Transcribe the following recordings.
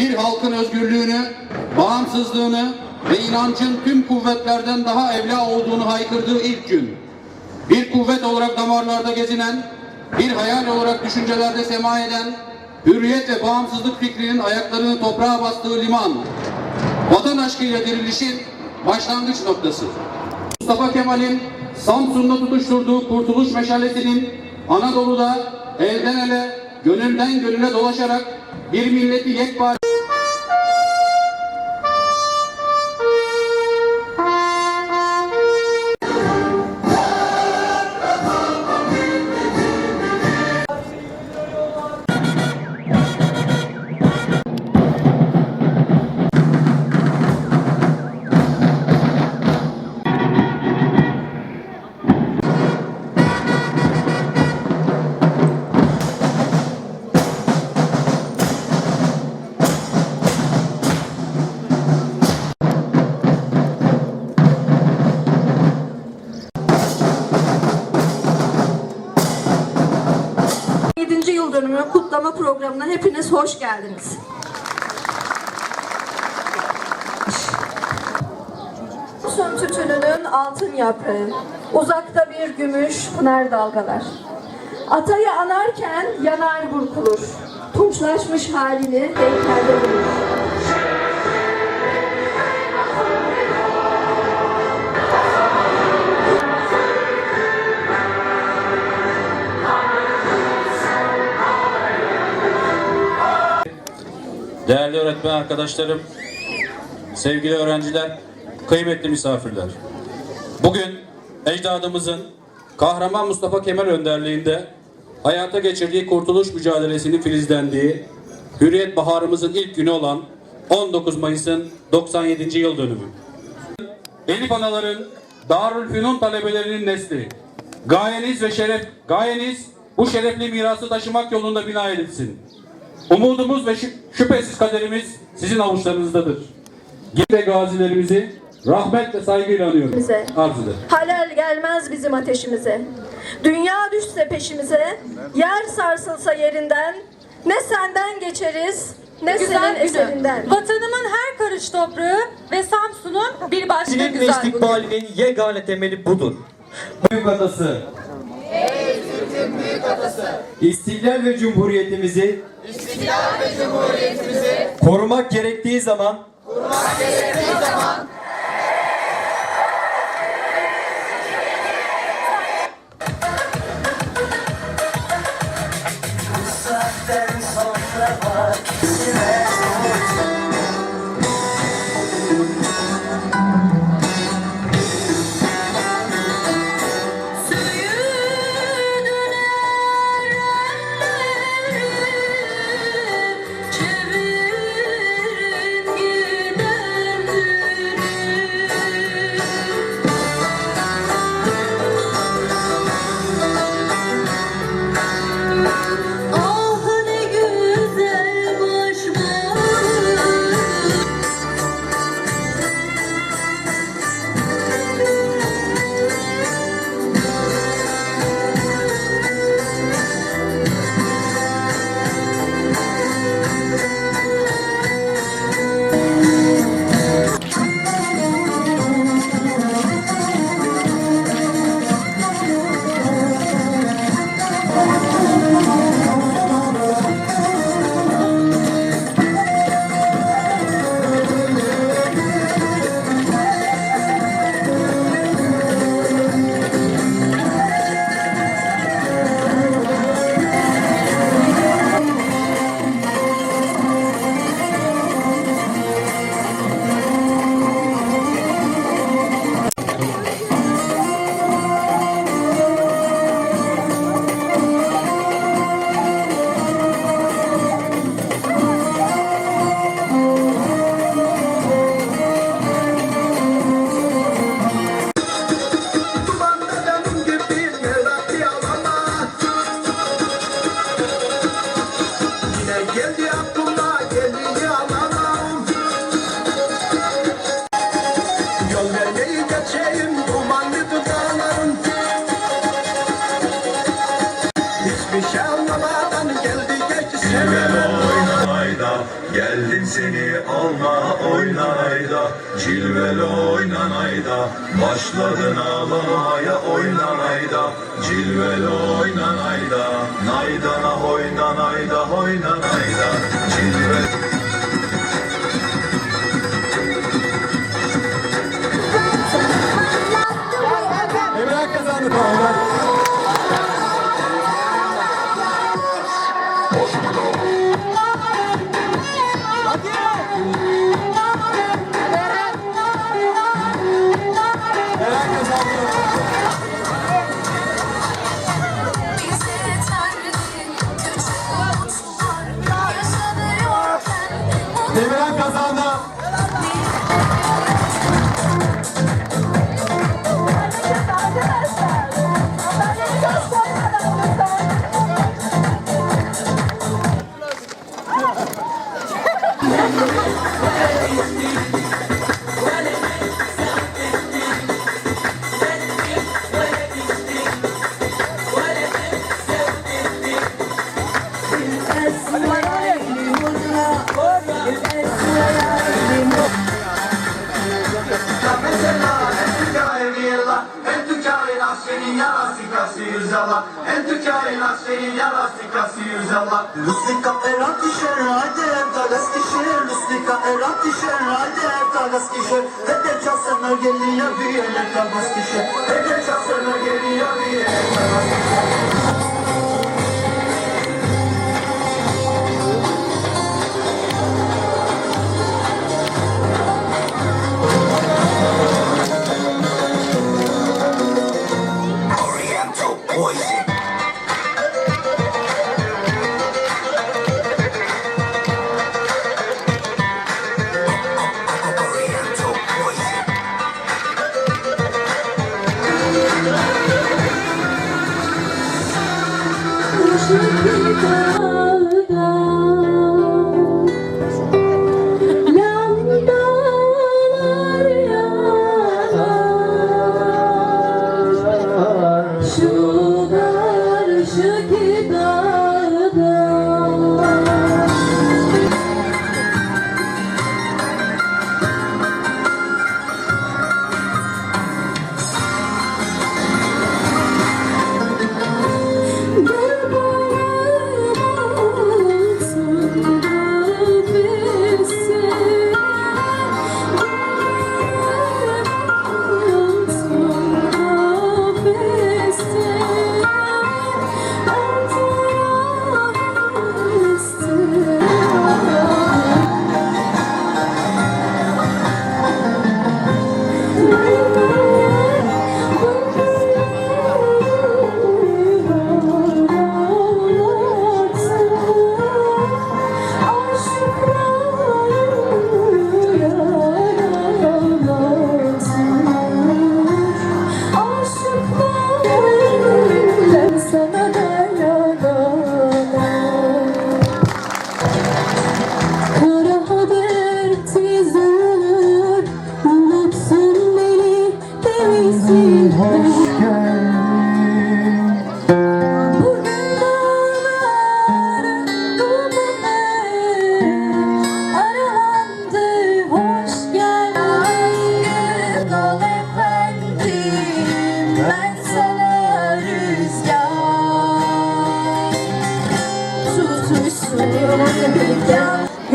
bir halkın özgürlüğünü, bağımsızlığını ve inancın tüm kuvvetlerden daha evla olduğunu haykırdığı ilk gün. Bir kuvvet olarak damarlarda gezinen, bir hayal olarak düşüncelerde sema eden, hürriyet ve bağımsızlık fikrinin ayaklarını toprağa bastığı liman, vatan aşkıyla dirilişin başlangıç noktası. Mustafa Kemal'in Samsun'da tutuşturduğu kurtuluş meşalesinin Anadolu'da elden ele, gönülden gönüle dolaşarak bir milleti yekpare dönümü kutlama programına hepiniz hoş geldiniz. Sun tütününün altın yaprağı, uzakta bir gümüş pınar dalgalar. Atayı anarken yanar burkulur, tunçlaşmış halini heykelde bulur. Değerli öğretmen arkadaşlarım, sevgili öğrenciler, kıymetli misafirler. Bugün ecdadımızın kahraman Mustafa Kemal önderliğinde hayata geçirdiği kurtuluş mücadelesinin filizlendiği Hürriyet Baharımızın ilk günü olan 19 Mayıs'ın 97. yıl dönümü. Elif anaların Darülfünun talebelerinin nesli. Gayeniz ve şeref, gayeniz bu şerefli mirası taşımak yolunda bina edilsin. Umudumuz ve şü- şüphesiz kaderimiz sizin avuçlarınızdadır. Ve gazilerimizi rahmet ve saygıyla anıyorum. Bize. Arz ederim. Halel gelmez bizim ateşimize. Dünya düşse peşimize, yer sarsılsa yerinden, ne senden geçeriz, ne senin Güzel günü. eserinden. Vatanımın her karış toprağı ve Samsun'un bir başka ve güzel bugün. istikbalinin yegane temeli budur. Büyük atası. İstiklal ve Cumhuriyetimizi korumak gerektiği zaman Gelin seni alma oynanayda Cilveli oynanayda Başladın ağlamaya oynanayda Cilveli oynanayda Naydana oynanayda oynanayda Cilveli yüzyalla En tu kainat senin yarası yüzyalla Lustika erat düşer haydi tagas kişer. Lustika erat düşer haydi tagas kişer. Hedef çalsana geliyor bir yere tagas kişer. Hedef çalsana geliyor bir yere tagas kişer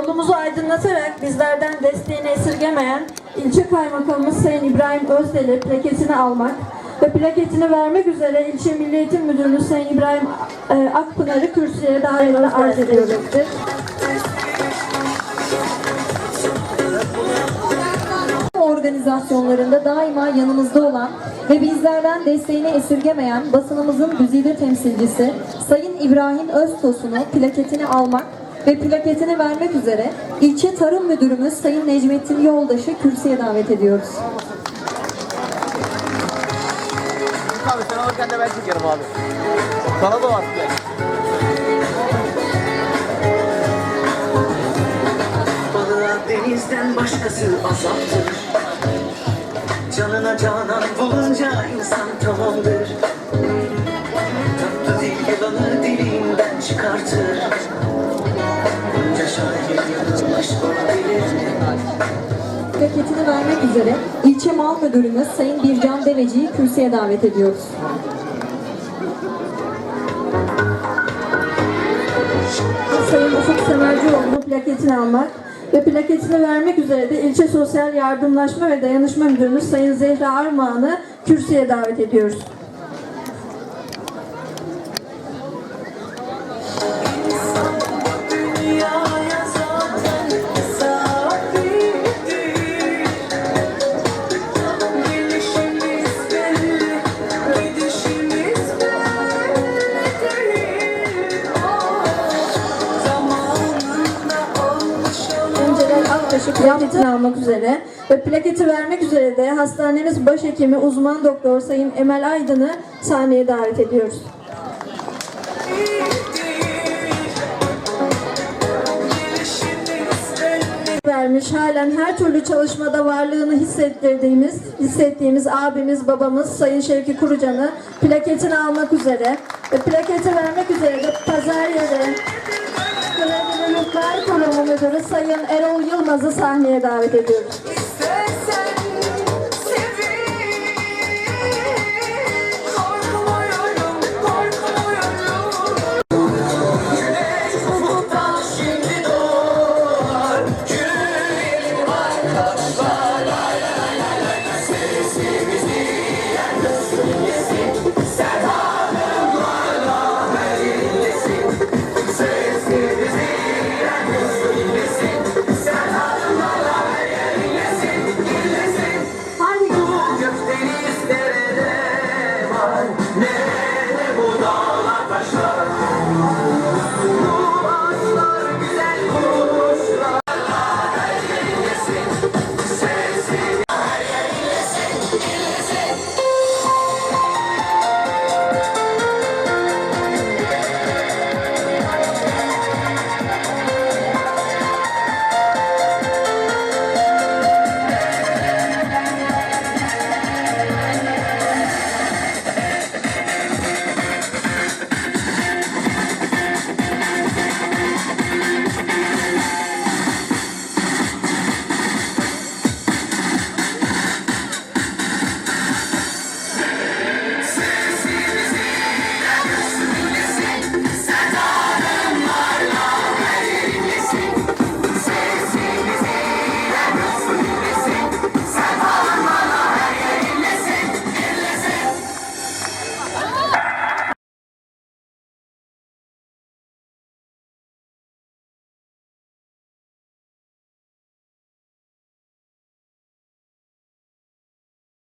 Yolumuzu aydınlatarak bizlerden desteğini esirgemeyen ilçe kaymakamımız Sayın İbrahim Özdeli plaketini almak ve plaketini vermek üzere ilçe Milli Eğitim Müdürümüz Sayın İbrahim e, Akpınar'ı kürsüye davetini arz edilecektir. organizasyonlarında daima yanımızda olan ve bizlerden desteğini esirgemeyen basınımızın güzide temsilcisi Sayın İbrahim Öztosun'u plaketini almak ve plaketini vermek üzere ilçe tarım müdürümüz Sayın Necmettin Yoldaş'ı kürsüye davet ediyoruz. Abi sen alırken de ben çekerim abi. Sana da var. Balığa denizden başkası azaptır Canına canan bulunca insan tamamdır Tatlı dil yılanı dilinden çıkartır Plaketini vermek üzere ilçe mal müdürümüz Sayın Bircan Deveci'yi kürsüye davet ediyoruz. Sayın Ufuk Semercioğlu'nun plaketini almak ve plaketini vermek üzere de ilçe sosyal yardımlaşma ve dayanışma müdürümüz Sayın Zehra Armağan'ı kürsüye davet ediyoruz. Plaketini almak üzere ve plaketi vermek üzere de hastanemiz başhekimi uzman doktor Sayın Emel Aydın'ı sahneye davet ediyoruz. Vermiş halen her türlü çalışmada varlığını hissettirdiğimiz, hissettiğimiz abimiz, babamız Sayın Şevki Kurucan'ı plaketini almak üzere ve plaketi vermek üzere de Pazarye'de Kredi Yurtlar Kurumu Müdürü Sayın Erol Yılmaz'ı sahneye davet ediyoruz.